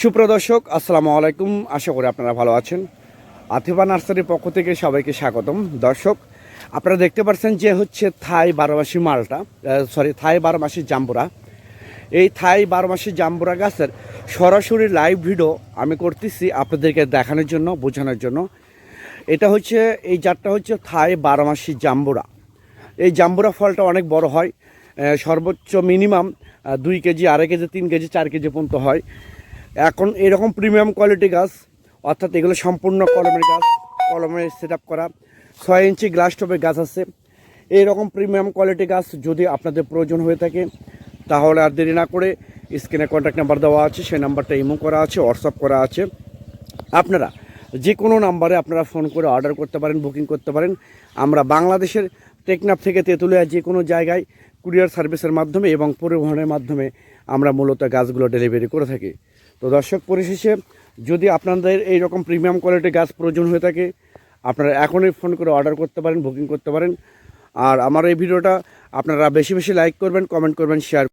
সুপ্রদর্শক আসসালামু আলাইকুম। আশা করি আপনারা ভালো আছেন। আথিবা নার্সারির পক্ষ থেকে সবাইকে স্বাগতম। দর্শক, আপনারা দেখতে পাচ্ছেন যে হচ্ছে থাই বারোমাসি মালটা সরি থাই বারোমাসি জাম্বুরা। এই থাই বারোমাসি জাম্বুরা গাছের সরাসরি লাইভ ভিডিও আমি করতেছি আপনাদেরকে দেখানোর জন্য, বোঝানোর জন্য। এটা হচ্ছে, এই জাতটা হচ্ছে থাই বারোমাসি জাম্বুরা। এই জাম্বুরা ফলটা অনেক বড় হয় সর্বোচ্চ মিনিমাম দুই কেজি, আড়াই কেজি, তিন কেজি, চার কেজি পর্যন্ত হয়। এখন এরকম প্রিমিয়াম কোয়ালিটি গাছ অর্থাৎ এগুলো সম্পূর্ণ কলমের গাছ কলমে সেট করা। ছয় ইঞ্চি গ্লাস টপের গাছ আছে। এইরকম প্রিমিয়াম কোয়ালিটি গাছ যদি আপনাদের প্রয়োজন হয়ে থাকে, তাহলে আর দেরি না করে স্ক্রিনে কন্ট্যাক্ট নাম্বার দেওয়া আছে, সেই নাম্বারটা ইমো করা আছে হোয়াটসঅ্যাপ করা আছে। আপনারা যে কোনো নাম্বারে আপনারা ফোন করে অর্ডার করতে পারেন বুকিং করতে পারেন। আমরা বাংলাদেশের টেকনাফ থেকে তেঁতুলিয়া যে কোনো জায়গায় কুরিয়ার সার্ভিসের মাধ্যমে এবং পরিবহনের মাধ্যমে আমরা মূলত গাছগুলো ডেলিভারি করে থাকি। তো দর্শক পরিশেষে, যদি আপনাদের এই রকম প্রিমিয়াম কোয়ালিটির গাছ প্রয়োজন হয়ে থাকে, আপনারা এখনই ফোন করে অর্ডার করতে পারেন বুকিং করতে পারেন। আর আমার এই ভিডিওটা আপনারা বেশি বেশি লাইক করবেন কমেন্ট করবেন শেয়ার